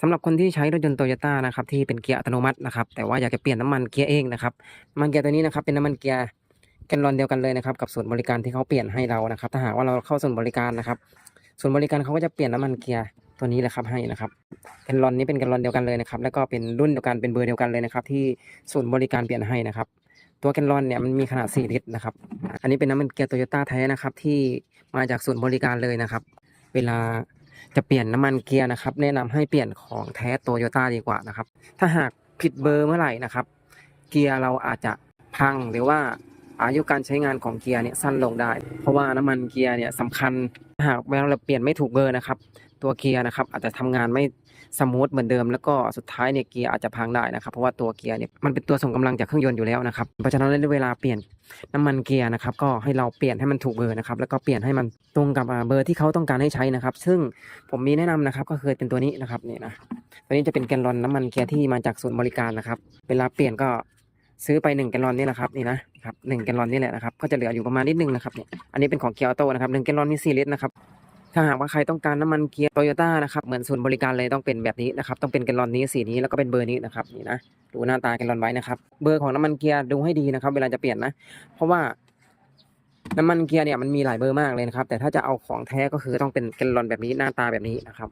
สำหรับคนที่ใช้รถยนต์โตโยต้านะครับที่เป็นเกียร์อัตโนมัตินะครับแต่ว่าอยากจะเปลี่ยนน้ำมันเกียร์เองนะครับน้ำมันเกียร์ตัวนี้นะครับเป็นน้ำมันเกียร์แกนลอนเดียวกันเลยนะครับกับศูนบริการที่เขาเปลี่ยนให้เรานะครับ ถ้าหากว่าเราเข้าศูนบริการนะครับศูนบริการเขาก็จะเปลี่ยนน้ำมันเกียร์ตัวนี้แหละครับให้นะครับแกนลอนนี้เป็นแกนลอนเดียวกันเลยนะครับแล้วก็เป็นรุ่นเดียวกันเป็นเบอร์เดียวกันเลยนะครับที่ศูนบริการเปลี่ยนให้นะครับตัวแกนลอนเนี่ยมันมีขนาด 4 ลิตรนะครับ อันนี้เป็นน้ำมันเกียร์โตโยต้าแท้นะครับที่มาจากศูนบริการเลยนะครับ เวลา จะเปลี่ยนน้ำมันเกียร์นะครับ แนะนำให้เปลี่ยนของแท้โตโยต้าดีกว่านะครับ ถ้าหากผิดเบอร์เมื่อไหร่นะครับ เกียร์เราอาจจะพังหรือว่าอายุการใช้งานของเกียร์เนี่ยสั้นลงได้ เพราะว่าน้ำมันเกียร์เนี่ยสำคัญหากเวลาเราเปลี่ยนไม่ถูกเบอร์นะครับ ตัวเกียร์นะครับอาจจะทำงานไม่สมูทเหมือนเดิม แล้วก็สุดท้ายเนี่ยเกียร์อาจจะพังได้นะครับ เพราะว่าตัวเกียร์เนี่ยมันเป็นตัวส่งกำลังจากเครื่องยนต์อยู่แล้วนะครับ เพราะฉะนั้นในเวลาเปลี่ยน น้ำมันเกียร์นะครับก็ให้เราเปลี่ยนให้มันถูกเบอร์นะครับแล้วก็เปลี่ยนให้มันตรงกับเบอร์ที่เขาต้องการให้ใช้นะครับ ซึ่งผมมีแนะนำนะครับก็คือเป็นตัวนี้นะครับนี่นะตัวนี้จะเป็นแกนลอนน้ำมันเกียร์ที่มาจากศูนย์บริการนะครับ เวลาเปลี่ยนก็ซื้อไป1แกลลอนนี่แหละครับนี่นะครับหนึ่งแกลลอนนี่แหละนะครับก็จะเหลืออยู่ประมาณนิดนึงนะครับเนี่ยอันนี้เป็นของเกียร์ออโต้นะครับหนึ่งแกลลอนมี4ลิตรนะครับถ้าหากว่าใครต้องการน้ำมันเกียร์โตโยต้านะครับเหมือนศูนย์บริการเลยต้องเป็นแบบนี้นะครับต้องเป็นแกลลอนนี้สีนี้แล้วก็เป็นเบอร์นี้นะครับนี่นะ ดูหน้าตาแกลอนไว้นะครับ เบอร์ของน้ำมันเกียร์ดูให้ดีนะครับ เวลาจะเปลี่ยนนะ เพราะว่าน้ำมันเกียร์เนี่ยมันมีหลายเบอร์มากเลยนะครับ แต่ถ้าจะเอาของแท้ก็คือต้องเป็นแกลลอนแบบนี้หน้าตาแบบนี้นะครับ